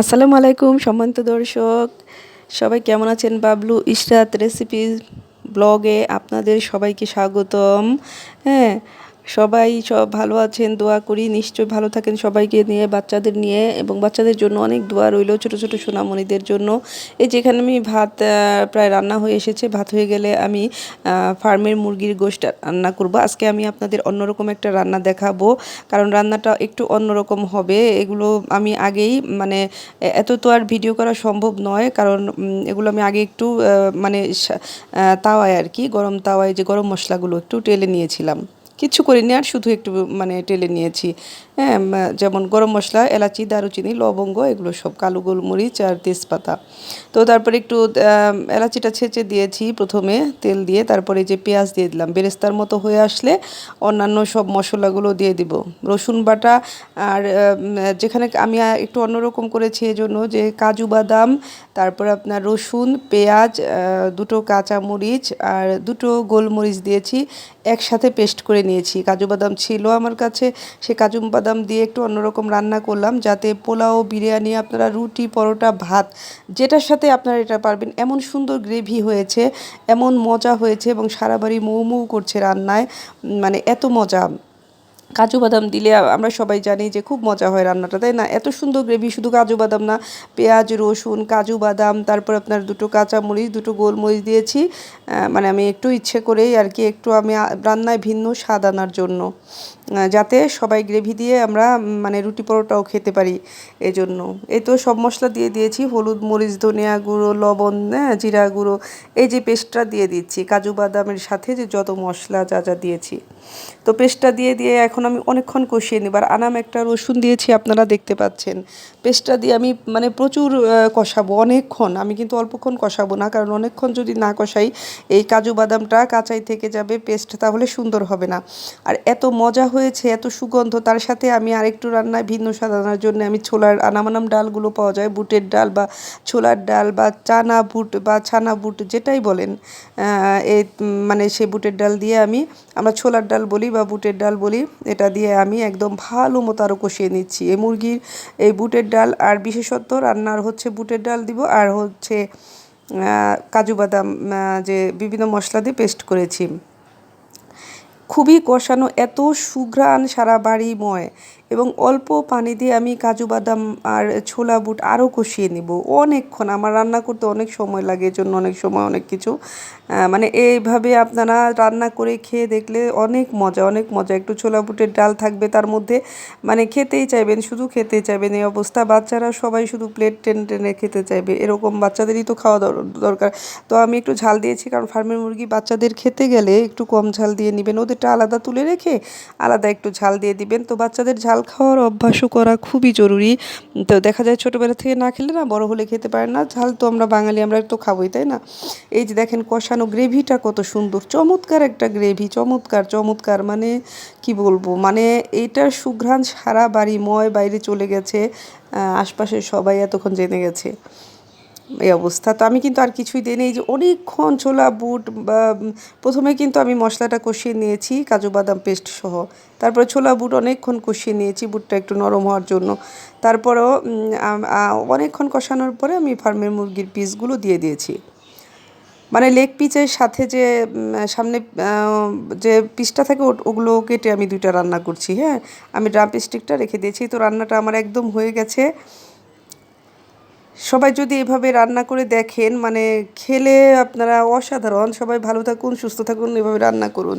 আসসালামু আলাইকুম, সম্মানিত দর্শক। সবাই কেমন আছেন? বাবলু ইশরাত রেসিপি ব্লগে আপনাদের সবাইকে স্বাগতম। হ্যাঁ সবাই সব ভালো আছেন, দোয়া করি, নিশ্চয়ই ভালো থাকেন সবাইকে নিয়ে, বাচ্চাদের নিয়ে এবং বাচ্চাদের জন্য অনেক দোয়া রইল ছোট ছোট সোনামণিদের জন্য। এই যেখানে আমি ভাত প্রায় রান্না হয়ে এসেছে, ভাত হয়ে গেলে আমি ফার্মের মুরগির গোশত রান্না করব। আজকে আমি আপনাদের অন্যরকম একটা রান্না দেখাবো, কারণ রান্নাটা একটু অন্যরকম হবে। এগুলো আমি আগেই মানে এত তো আর ভিডিও করা সম্ভব নয়, কারণ এগুলো আমি আগে একটু মানে তাওয়ায় আর কি, গরম তাওয়ায় যে গরম মশলাগুলো একটু টেলে নিয়েছিলাম। কিচ্ছু করিনি, আর শুধু একটু মানে টেলে নিয়েছি। হ্যাঁ যেমন গরম মশলা, এলাচি, দারুচিনি, লবঙ্গ, এগুলো সব কালো গোলমরিচ আর তেজপাতা। তো তারপরে একটু এলাচিটা ছেঁচে দিয়েছি প্রথমে, তেল দিয়ে, তারপরে যে পেঁয়াজ দিয়ে দিলাম। বেরেস্তার মতো হয়ে আসলে অন্যান্য সব মশলাগুলো দিয়ে দিব। রসুন বাটা আর যেখানে আমি একটু অন্যরকম করেছি এজন্য, যে কাজু বাদাম, তারপর আপনার রসুন, পেঁয়াজ দুটো কাঁচা মরিচ আর দুটো গোলমরিচ দিয়েছি, একসাথে পেস্ট করে নিয়েছি। কাজু বাদাম ছিল আমার কাছে। সে কাজু বাদাম দিয়ে একটু অন্যরকম রান্না করলাম, যাতে পোলাও, বিরিয়ানি, আপনারা রুটি, পরোটা, ভাত, যেটার সাথে আপনারা এটা পারবেন। এমন সুন্দর গ্রেভি হয়েছে, এমন মজা হয়েছে এবং সারা বাড়ি মৌ মৌ করছে রান্নায়। মানে এত মজা। কাজু বাদাম দিলে আমরা সবাই জানি যে খুব মজা হয় রান্নাটা, তাই না? এত সুন্দর গ্রেভি, শুধু কাজু বাদাম না, পেঁয়াজ, রসুন, কাজু বাদাম, তারপর আপনার দুটো কাঁচা মরিচ দুটো গোলমরিচ দিয়েছি। মানে আমি একটু ইচ্ছে করেই আর কি একটু আমি রান্নায় ভিন্ন স্বাদ আনার জন্য। যাতে সবাই গ্রেভি দিয়ে আমরা মানে রুটি পরোটাও খেতে পারি এজন্য। এই তো সব মশলা দিয়ে দিয়েছি, হলুদ, মরিচ, ধনিয়া গুঁড়ো, লবণ হ্যাঁ জিরা গুঁড়ো, এই যে পেস্টটা দিয়ে দিচ্ছি, কাজু বাদামের সাথে যে যত মশলা যা যা দিয়েছি। তো পেস্টটা দিয়ে দিয়ে এখন আমি অনেকক্ষণ কষিয়ে নিব। আর আনাম একটা রসুন দিয়েছি, আপনারা দেখতে পাচ্ছেন। পেস্টটা দিয়ে আমি মানে প্রচুর কষাবো অনেকক্ষণ। আমি কিন্তু অল্পক্ষণ কষাবো না, কারণ অনেকক্ষণ যদি না কষাই, এই কাজু বাদামটা কাঁচাই থেকে যাবে, পেস্ট তাহলে সুন্দর হবে না। আর এত মজা হয়েছে, এত সুগন্ধ, তার সাথে আমি আরেকটু রান্নায় ভিন্ন স্বাদ আনার জন্য আমি ছোলার আনামানাম ডালগুলো পাওয়া যায়, বুটের ডাল বা ছোলার ডাল বা চানা বুট বা ছানা বুট, যেটাই বলেন এই মানে সে বুটের ডাল দিয়ে আমি, আমরা ছোলার ডাল বলি বা বুটের ডাল বলি এটা দিয়ে আমি একদম ভালো মতো আরও কষিয়ে নিচ্ছি। এই মুরগির এই বুটের ডাল আর বিশেষত রান্নার হচ্ছে বুটের ডাল দিব আর হচ্ছে কাজু বাদাম যে বিভিন্ন মশলা দিয়ে পেস্ট করেছি। খুবই কষানো, এত সুঘ্রাণ সারা বাড়িময়। এবং অল্প পানি দিয়ে আমি কাজু বাদাম আর ছোলা বুট আরও কষিয়ে নিব। অনেকক্ষণ আমার রান্না করতে অনেক সময় লাগে, এজন্য অনেক সময় অনেক কিছু। মানে এইভাবে আপনারা রান্না করে খেয়ে দেখলে অনেক মজা অনেক মজা। একটু ছোলা বুটের ডাল থাকবে তার মধ্যে মানে খেতেই চাইবেন, শুধু খেতেই চাইবেন এই অবস্থা। বাচ্চারা সবাই শুধু প্লেট টেনে টেনে খেতে চাইবে, এরকম বাচ্চাদেরই তো খাওয়া দর- দরকার। তো আমি একটু ঝাল দিয়েছি, কারণ ফার্মের মুরগি বাচ্চাদের খেতে গেলে একটু কম ঝাল দিয়ে নেবেন। ওদেরটা আলাদা তুলে রেখে আলাদা একটু ঝাল দিয়ে দিবেন। তো বাচ্চাদের ঝাল খাওয়ার অভ্যাসও করা খুবই জরুরি। তো দেখা যায় ছোটোবেলা থেকে না খেলে না বড় হলে খেতে পারে না। ঝাল তো আমরা বাঙালি, আমরা তো খাবোই, তাই না? এই যে দেখেন কষানো গ্রেভিটা কত সুন্দর, চমৎকার একটা গ্রেভি, চমৎকার চমৎকার। মানে কি বলব? মানে এইটার সুঘ্রাণ সারা বাড়ি, ময় বাইরে চলে গেছে আশপাশের সবাই এতক্ষণ জেনে গেছে। এই অবস্থা। তো আমি কিন্তু আর কিছুই দিইনি। এই যে অনেকক্ষণ ছোলা, বুট প্রথমে কিন্তু আমি মশলাটা কষিয়ে নিয়েছি, কাজু বাদাম পেস্ট সহ। তারপরে ছোলা, বুট অনেকক্ষণ কষিয়ে নিয়েছি, বুটটা একটু নরম হওয়ার জন্য। তারপরেও অনেকক্ষণ কষানোর পরে আমি ফার্মের মুরগির পিসগুলো দিয়ে দিয়েছি। মানে লেগ পিচের সাথে যে সামনে যে পিসটা থাকে ওগুলো কেটে আমি দুইটা রান্না করছি হ্যাঁ? আমি ড্রাম স্টিকটা রেখে দিয়েছি। তো রান্নাটা আমার একদম হয়ে গেছে। সবাই যদি এভাবে রান্না করে দেখেন মানে খেলে আপনারা অসাধারণ। সবাই ভালো থাকুন, সুস্থ থাকুন, এভাবে রান্না করুন।